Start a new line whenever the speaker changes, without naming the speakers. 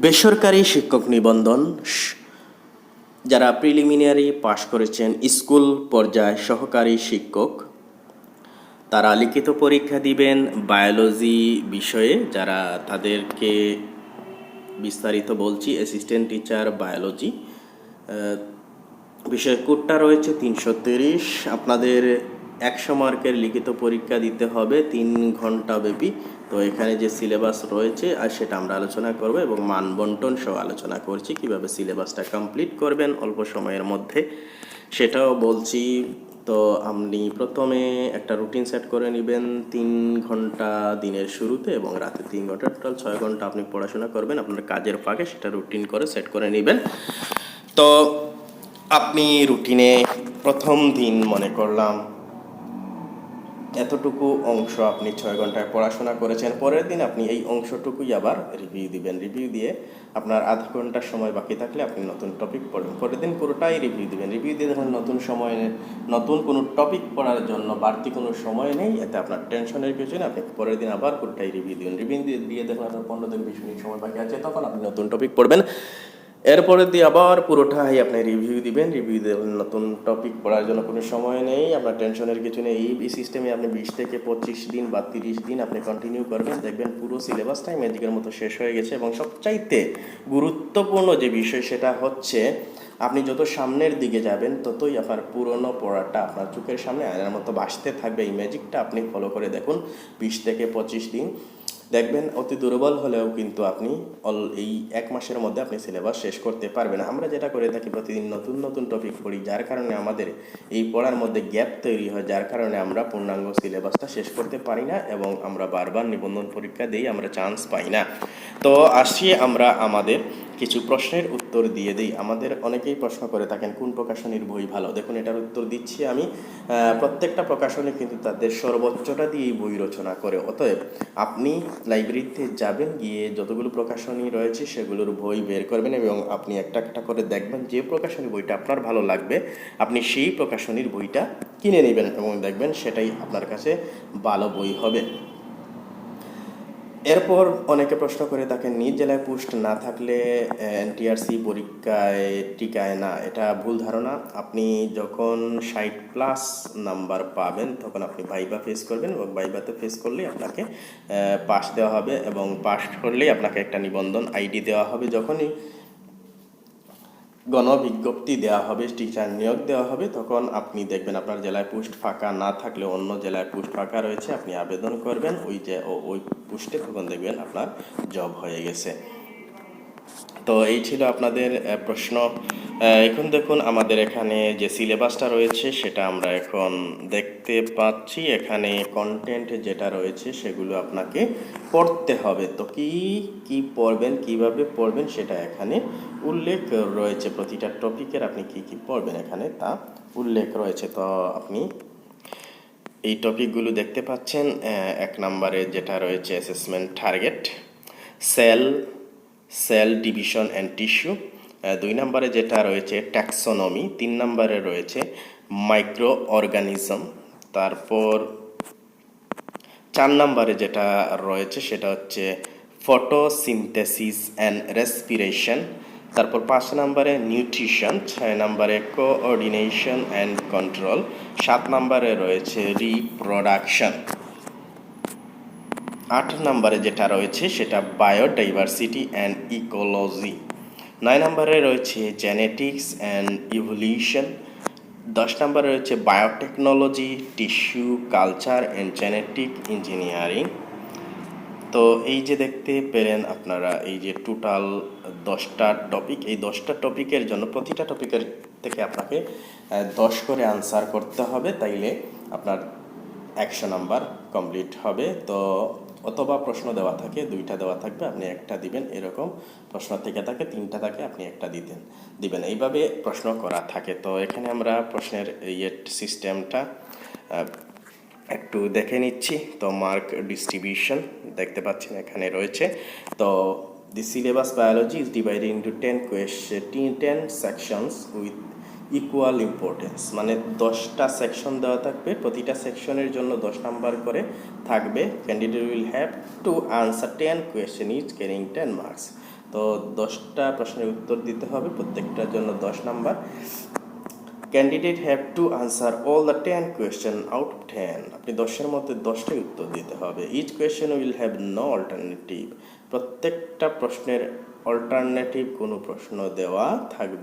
বেসরকারি শিক্ষক নিবন্ধন যারা প্রিলিমিনারি পাশ করেছেন স্কুল পর্যায়ে সহকারী শিক্ষক। তারা লিখিত পরীক্ষা দিবেন বায়োলজি বিষয়ে, যারা তাদেরকে বিস্তারিত বলছি অ্যাসিস্ট্যান্ট টিচার বায়োলজি বিষয় কোডটা রয়েছে তিনশো আপনাদের একশো মার্কের লিখিত পরীক্ষা দিতে হবে তিন ঘণ্টা ব্যাপী। তো এখানে যে সিলেবাস রয়েছে, আর সেটা আমরা আলোচনা করব এবং মান বন্টন সহ আলোচনা করছি, কীভাবে সিলেবাসটা কমপ্লিট করবেন অল্প সময়ের মধ্যে। সেটাও বলছি, তো আপনি প্রথমে একটা রুটিন সেট করে নেবেন, তিন ঘণ্টা দিনের শুরুতে এবং রাতে তিন ঘণ্টা টোটাল ছয় ঘণ্টা আপনি পড়াশোনা করবেন, আপনার কাজের ফাঁকে সেটা রুটিন করে সেট করে নেবেন। তো আপনি রুটিনে প্রথম দিন মনে করলাম এতটুকু অংশ আপনি ছয় ঘন্টায় পড়াশোনা করেছেন, পরের দিন আপনি এই অংশটুকুই আবার রিভিউ দিবেন। রিভিউ দিয়ে আপনার আধা ঘণ্টার সময় বাকি থাকলে আপনি নতুন টপিক পড়বেন। পরের দিন পুরোটাই রিভিউ দিবেন। রিভিউ দিয়ে ধরুন নতুন সময়, নতুন কোনো টপিক পড়ার জন্য বাড়তি কোনো সময় নেই, এতে আপনার টেনশনের কিছু নেই। আপনি পরের দিন আবার পুরোটাই রিভিউ দিবেন। রিভিউ দিয়ে দেখুন, আপনার পনেরো দিন, বিশ মিনিট সময় বাকি আছে, তখন আপনি নতুন টপিক পড়বেন। এরপরে দিয়ে আবার পুরোটাই আপনি রিভিউ দিবেন রিভিউ দেবেন নতুন টপিক পড়ার জন্য কোনো সময় নেই, আপনার টেনশনের কিছু নেই। এই সিস্টেমে আপনি বিশ থেকে পঁচিশ দিন বা তিরিশ দিন আপনি কন্টিনিউ করবেন, দেখবেন পুরো সিলেবাসটাই ম্যাজিকের মতো শেষ হয়ে গেছে এবং সবচাইতে গুরুত্বপূর্ণ যে বিষয় সেটা হচ্ছে, আপনি যত সামনের দিকে যাবেন, ততই আপনার পুরনো পড়াটা আপনার চোখের সামনে আয়নার মতো বাসতে থাকবে। এই ম্যাজিকটা আপনি ফলো করে দেখুন বিশ থেকে পঁচিশ দিন। দেখবেন অতি দুর্বল হলেও কিন্তু আপনি অল এই এক মাসের মধ্যে আপনি সিলেবাস শেষ করতে পারবেন। আমরা যেটা করে থাকি প্রতিদিন নতুন নতুন টপিক পড়ি, যার কারণে আমাদের এই পড়ার মধ্যে গ্যাপ তৈরি হয়, যার কারণে আমরা পূর্ণাঙ্গ সিলেবাসটা শেষ করতে পারি না এবং আমরা বারবার নিবন্ধন পরীক্ষা দিই আমরা চান্স পাই না। তো আসি আমরা আমাদের কিছু প্রশ্নের উত্তর দিয়ে দিই। আমাদের অনেকেই প্রশ্ন করে থাকেন, কোন প্রকাশনীর বই ভালো? দেখুন, এটার উত্তর দিচ্ছি আমি। প্রত্যেকটা প্রকাশনী কিন্তু তাদের সর্বোচ্চটা দিয়ে বই রচনা করে। অতএব আপনি লাইব্রেরিতে যাবেন, গিয়ে যতগুলো প্রকাশনী রয়েছে সেগুলোর বই বের করবেন এবং আপনি একটা একটা করে দেখবেন যে প্রকাশনী বইটা আপনার ভালো লাগবে, আপনি সেই প্রকাশনীর বইটা কিনে নেবেন এবং দেখবেন সেটাই আপনার কাছে ভালো বই হবে। এরপর অনেকে প্রশ্ন করে তাকে নিজ জেলায় পোস্ট না থাকলে এনটিআরসি পরীক্ষায় টিকায় না। এটা ভুল ধারণা। আপনি যখন ষাট প্লাস নাম্বার পাবেন, তখন আপনি ভাইবা ফেস করবেন এবং ভাইবাতে ফেস করলে আপনাকে পাস দেওয়া হবে এবং পাস করলেই আপনাকে একটা নিবন্ধন আইডি দেওয়া হবে যখনই। গণবিজ্ঞপ্তি দেওয়া হবে টিচার নিয়োগ দেওয়া হবে, তখন আপনি দেখবেন আপনার জেলায় পোস্ট ফাঁকা না থাকলে অন্য জেলায় পোস্ট ফাঁকা রয়েছে, আপনি আবেদন করবেন, ওই যে ওই পোস্টে তখন দেখবেন আপনার জব হয়ে গেছে। তো এই ছিল আপনাদের প্রশ্ন। এখন দেখুন আমাদের এখানে যে সিলেবাসটা রয়েছে সেটা আমরা এখন দেখতে পাচ্ছি। এখানে কন্টেন্ট যেটা রয়েছে সেগুলো আপনাকে পড়তে হবে। তো কি কি পড়বেন, কীভাবে পড়বেন সেটা এখানে উল্লেখ রয়েছে। প্রতিটা টপিকের আপনি কি কি পড়বেন এখানে তা উল্লেখ রয়েছে। তো আপনি এই টপিকগুলো দেখতে পাচ্ছেন। এক নম্বরে যেটা রয়েছে assessment target cell cell division and tissue দুই নম্বরে যেটা রয়েছে ট্যাক্সোনমি, তিন নম্বরে রয়েছে মাইক্রো অর্গানিজম তারপর চার নম্বরে যেটা রয়েছে সেটা হচ্ছে ফটোসিনথেসিস অ্যান্ড রেসপিরেশন, তারপর পাঁচ নম্বরে নিউট্রিশন, ছয় নম্বরে কোঅর্ডিনেশন অ্যান্ড কন্ট্রোল, সাত নম্বরে রয়েছে রিপ্রোডাকশন। আট নম্বরে যেটা রয়েছে সেটা বায়োডাইভার্সিটি অ্যান্ড ইকোলজি। নয় নম্বরে রয়েছে জেনেটিক্স অ্যান্ড ইভলিউশন দশ নম্বরে রয়েছে biotechnology tissue culture and genetic engineering তো এই যে দেখতে পেলেন আপনারা, এই যে টোটাল দশটা টপিক এই দশটা টপিকের জন্য প্রতিটা টপিকের থেকে আপনাকে দশ করে আনসার করতে হবে, তাইলে আপনার একশো নাম্বার কমপ্লিট হবে। তো অথবা প্রশ্ন দেওয়া থাকে, দুইটা দেওয়া থাকবে, আপনি একটা দিবেন এরকম। প্রশ্ন থেকে থাকে, তিনটা থাকে, আপনি একটা দিতেন, দিবেন। এইভাবে প্রশ্ন করা থাকে। তো এখানে আমরা প্রশ্নের ইয়ে সিস্টেমটা একটু দেখে নিচ্ছি। তো মার্ক ডিস্ট্রিবিউশন দেখতে পাচ্ছেন এখানে রয়েছে। তো the syllabus biology is divided into ten question, ten sections with equal importance মানে দশটা সেকশন দেওয়া থাকবে, প্রতিটা সেকশনের জন্য দশ নাম্বার করে থাকবে candidate will have to answer ten question is carrying ten marks তো দশটা প্রশ্নের উত্তর দিতে হবে, প্রত্যেকটার জন্য দশ number candidate have to answer all the ten question out of ten আপনি দশের মধ্যে দশটাই উত্তর দিতে হবে। Each question will have no alternative প্রত্যেকটা প্রশ্নের অল্টারনেটিভ কোনো প্রশ্ন দেওয়া থাকবে